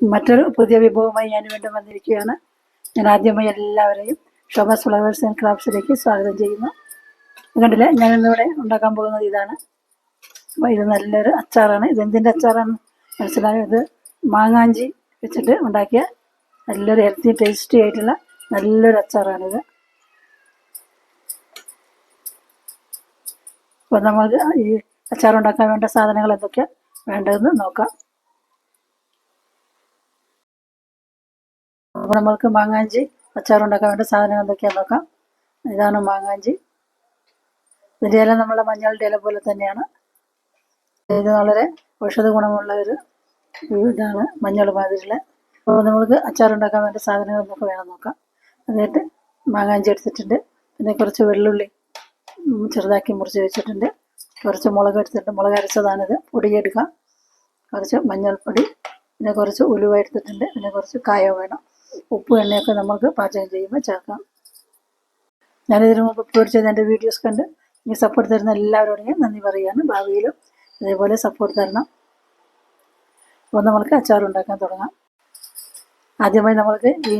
മറ്റൊരു പുതിയ വിഭവമായി ഞാൻ വീണ്ടും വന്നിരിക്കുകയാണ്. ഞാൻ ആദ്യമായി എല്ലാവരെയും ഷോബാസ് ഫ്ലവേഴ്സ് ആൻഡ് ക്രാഫ്റ്റ്സിലേക്ക് സ്വാഗതം ചെയ്യുന്നു. കണ്ടില്ലേ? ഞാൻ ഇന്നിവിടെ ഉണ്ടാക്കാൻ പോകുന്നത് ഇതാണ്. അപ്പോൾ ഇത് നല്ലൊരു അച്ചാറാണ്. ഇത് എന്തിന്റെ അച്ചാറാണ്? മനസ്സിലായോ? ഇത് മാങ്ങാഞ്ചി വെച്ചിട്ട് ഉണ്ടാക്കിയ നല്ലൊരു ഹെൽത്തി ടേസ്റ്റി ആയിട്ടുള്ള നല്ലൊരു അച്ചാറാണിത് അപ്പോൾ നമുക്ക് ഈ അച്ചാർ ഉണ്ടാക്കാൻ വേണ്ട സാധനങ്ങൾ എന്തൊക്കെയാണ് വേണ്ടതെന്ന് നോക്കാം. അപ്പോൾ നമ്മൾക്ക് മാങ്ങാഞ്ചി അച്ചാർ ഉണ്ടാക്കാൻ വേണ്ട സാധനങ്ങൾ എന്തൊക്കെയാണെന്ന് നോക്കാം. ഇതാണ് മാങ്ങാഞ്ചി. ഇതിന്റെ ഇല നമ്മളെ മഞ്ഞളുടെ ഇല പോലെ തന്നെയാണ്. ഇത് വളരെ ഔഷധ ഗുണമുള്ള ഒരു ഇതാണ് മഞ്ഞൾ മാതിരിയുള്ള. അപ്പോൾ നമ്മൾക്ക് അച്ചാർ ഉണ്ടാക്കാൻ വേണ്ട സാധനങ്ങൾ നമുക്ക് വേണം നോക്കാം. അതായിട്ട് മാങ്ങാഞ്ചി എടുത്തിട്ടുണ്ട്. പിന്നെ കുറച്ച് വെള്ളുള്ളി ചെറുതാക്കി മുറിച്ച് വെച്ചിട്ടുണ്ട്. കുറച്ച് മുളക് എടുത്തിട്ടുണ്ട്. മുളക് അരച്ചതാണിത്. പൊടിയെടുക്കാം. കുറച്ച് മഞ്ഞൾപ്പൊടി പിന്നെ കുറച്ച് ഉലുവ എടുത്തിട്ടുണ്ട്. പിന്നെ കുറച്ച് കായ വേണം. ഉപ്പ് എണ്ണയൊക്കെ നമുക്ക് പാചകം ചെയ്യുമ്പോൾ ചേർക്കാം. ഞാനിതിനു മുമ്പ് അപ്ലോഡ് എന്റെ വീഡിയോസ് കണ്ട് ഇനി സപ്പോർട്ട് തരുന്ന എല്ലാവരോടും ഞാൻ നന്ദി പറയുകയാണ്. ഭാവിയിലും ഇതേപോലെ സപ്പോർട്ട് തരണം. അപ്പോൾ നമ്മൾക്ക് അച്ചാർ ഉണ്ടാക്കാൻ തുടങ്ങാം. ആദ്യമായി നമ്മൾക്ക് ഈ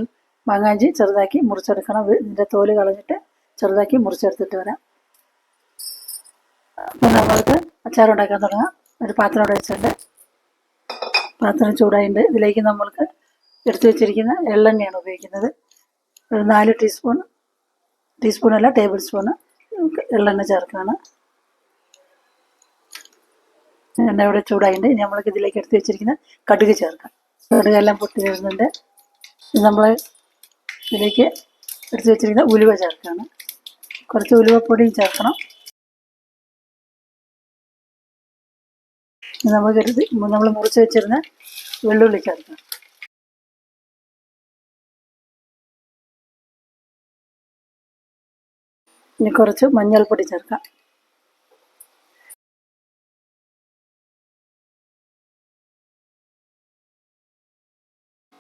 മാങ്ങാഞ്ചി ചെറുതാക്കി മുറിച്ചെടുക്കണം. ഇത് ഇതിന്റെ തോൽ കളഞ്ഞിട്ട് ചെറുതാക്കി മുറിച്ചെടുത്തിട്ട് വരാം. അപ്പോൾ നമ്മൾക്ക് അച്ചാർ ഉണ്ടാക്കാൻ തുടങ്ങാം. ഒരു പാത്രം ഇവിടെ വെച്ചിട്ടുണ്ട്. പാത്രം ചൂടായിട്ടുണ്ട് ഇതിലേക്ക് നമ്മൾക്ക് എടുത്തു വെച്ചിരിക്കുന്ന എള്ളെണ്ണയാണ് ഉപയോഗിക്കുന്നത്. ഒരു നാല് ടീസ്പൂൺ ടീസ്പൂൺ അല്ല ടേബിൾ സ്പൂണ് എള്ളെണ്ണ ചേർക്കുകയാണ് എണ്ണ ഇവിടെ ചൂടായിട്ടുണ്ട്. ഇനി നമ്മൾക്ക് ഇതിലേക്ക് എടുത്തു വെച്ചിരിക്കുന്ന കടുക് ചേർക്കാം. കടുക് എല്ലാം പൊട്ടി വരുന്നുണ്ട്. നമ്മൾ ഇതിലേക്ക് എടുത്തു വെച്ചിരിക്കുന്ന ഉലുവ ചേർക്കുകയാണ് കുറച്ച് ഉലുവപ്പൊടിയും ചേർക്കണം. നമുക്ക് നമ്മൾ മുറിച്ച് വെച്ചിരുന്ന വെള്ളുള്ളി ചേർക്കാം. ഇനി കുറച്ച് മഞ്ഞൾപ്പൊടി ചേർക്കാം.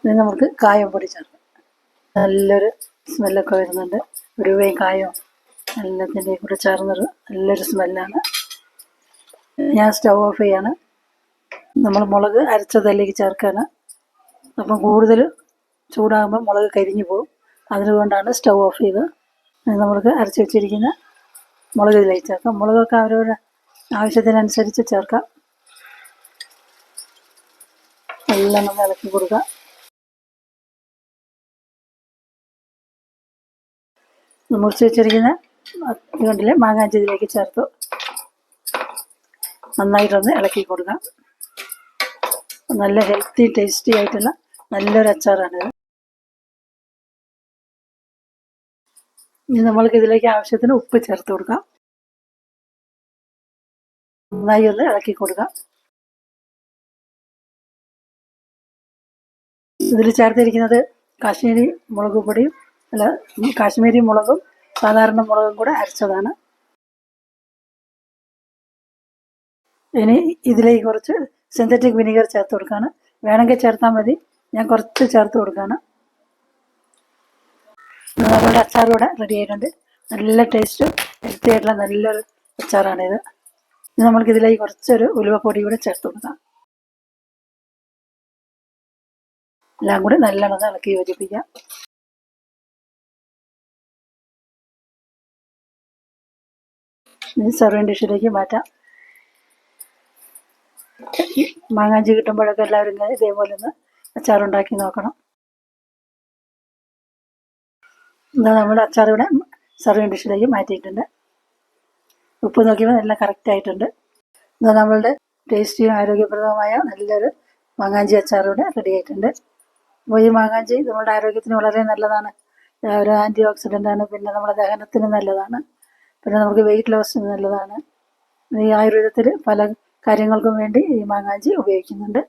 ഇനി നമുക്ക് കായപ്പൊടി ചേർക്കാം. നല്ലൊരു സ്മെല്ലൊക്കെ വരുന്നുണ്ട്. ഉരുവയും കായവും എല്ലാത്തിന്റെയും കൂടെ ചേർന്നൊരു നല്ലൊരു സ്മെല്ലാണ് ഞാൻ സ്റ്റൗ ഓഫ് ചെയ്യാണ്. നമ്മൾ മുളക് അരച്ചതിലേക്ക് ചേർക്കാണ്. അപ്പം കൂടുതൽ ചൂടാകുമ്പോൾ മുളക് കരിഞ്ഞു പോകും. അതുകൊണ്ടാണ് സ്റ്റൗ ഓഫ് ചെയ്ത് നമ്മൾക്ക് അരച്ച് വെച്ചിരിക്കുന്ന മുളക് ഇതിലേക്ക് ചേർക്കാം മുളകൊക്കെ അവരവരുടെ ആവശ്യത്തിനനുസരിച്ച് ചേർക്കാം. എല്ലാം നമ്മൾ ഇളക്കി കൊടുക്കാം. മുറിച്ച് വെച്ചിരിക്കുന്ന കണ്ടില്ലേ? മാങ്ങാഞ്ചി ഇതിലേക്ക് ചേർത്തു. നന്നായിട്ടൊന്ന് ഇളക്കി കൊടുക്കാം. നല്ല ഹെൽത്തി ടേസ്റ്റി ആയിട്ടുള്ള നല്ലൊരു അച്ചാറാണിത്. ഇനി നമ്മൾക്ക് ഇതിലേക്ക് ആവശ്യത്തിന് ഉപ്പ് ചേർത്ത് കൊടുക്കാം. നന്നായി ഒന്ന് ഇളക്കി കൊടുക്കാം. ഇതിൽ ചേർത്തിരിക്കുന്നത് കാശ്മീരി മുളക് പൊടിയും അല്ല കാശ്മീരി മുളകും സാധാരണ മുളകും കൂടെ അരച്ചതാണ്. ഇനി ഇതിലേക്ക് കുറച്ച് സിന്തറ്റിക് വിനീഗർ ചേർത്ത് കൊടുക്കുകയാണ് വേണമെങ്കിൽ ചേർത്താൽ മതി. ഞാൻ കുറച്ച് ചേർത്ത് കൊടുക്കുകയാണ് നമ്മുടെ അച്ചാർ റെഡി ആയിട്ടുണ്ട്. നല്ല ടേസ്റ്റ് ഹെൽത്തി ആയിട്ടുള്ള നല്ലൊരു അച്ചാറാണിത്. ഇനി നമ്മൾക്ക് ഇതിലേക്ക് കുറച്ചൊരു ഉലുവപ്പൊടി കൂടെ ചേർത്ത് കൊടുക്കാം. എല്ലാം കൂടി നല്ലോണം ഇളക്കി യോജിപ്പിക്കാം. ഇനി സെർവിങ് ഡിഷിലേക്ക് മാറ്റാം. മാങ്ങാഞ്ചി കിട്ടുമ്പോഴൊക്കെ എല്ലാവരും ഇതേപോലെ ഒന്ന് അച്ചാറുണ്ടാക്കി നോക്കണം. ഇതാ നമ്മുടെ അച്ചാർ ഇവിടെ സെർവിങ് ഡിഷിലേക്ക് മാറ്റിയിട്ടുണ്ട്. ഉപ്പ് നോക്കിയപ്പോൾ എല്ലാം കറക്റ്റ് ആയിട്ടുണ്ട്. ഇതാ നമ്മളുടെ ടേസ്റ്റിയും ആരോഗ്യപ്രദവുമായ നല്ലൊരു മാങ്ങാഞ്ചി അച്ചാർ ഇവിടെ റെഡി ആയിട്ടുണ്ട്. അപ്പോൾ ഈ മാങ്ങാഞ്ചി നമ്മുടെ ആരോഗ്യത്തിന് വളരെ നല്ലതാണ്. ഒരു ആന്റി ഓക്സിഡന്റ് ആണ്. പിന്നെ നമ്മുടെ ദഹനത്തിന് നല്ലതാണ്. പിന്നെ നമുക്ക് വെയിറ്റ് ലോസിന് നല്ലതാണ്. ഈ ആയുർവേദത്തിൽ പല കാര്യങ്ങൾക്കും വേണ്ടി ഈ മാങ്ങാഞ്ചി ഉപയോഗിക്കുന്നുണ്ട്.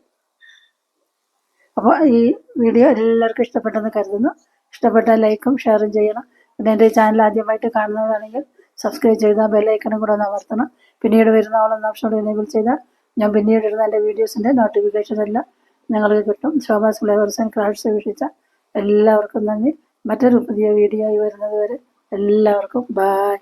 അപ്പോൾ ഈ വീഡിയോ എല്ലാവർക്കും ഇഷ്ടപ്പെട്ടെന്ന് കരുതുന്നു. ഇഷ്ടപ്പെട്ടാൽ ലൈക്കും ഷെയറും ചെയ്യണം. പിന്നെ എന്റെ ചാനൽ ആദ്യമായിട്ട് കാണുന്നതാണെങ്കിൽ സബ്സ്ക്രൈബ് ചെയ്താൽ ബെല്ലൈക്കണും കൂടെ ഒന്ന് അമർത്തണം. പിന്നീട് വരുന്ന ഓളം ഓപ്ഷൻ എനേബിൾ ചെയ്താൽ ഞാൻ പിന്നീട് ഇടുന്ന എന്റെ വീഡിയോസിന്റെ നോട്ടിഫിക്കേഷൻ എല്ലാം നിങ്ങൾക്ക് കിട്ടും. ശോഭാസ് ഫ്ലേവേഴ്സ് ആൻഡ് ക്രാഫ്റ്റ്സ് വീക്ഷിച്ച എല്ലാവർക്കും നന്ദി. മറ്റൊരു പുതിയ വീഡിയോ ആയി വരുന്നത് വരെ എല്ലാവർക്കും ബായ്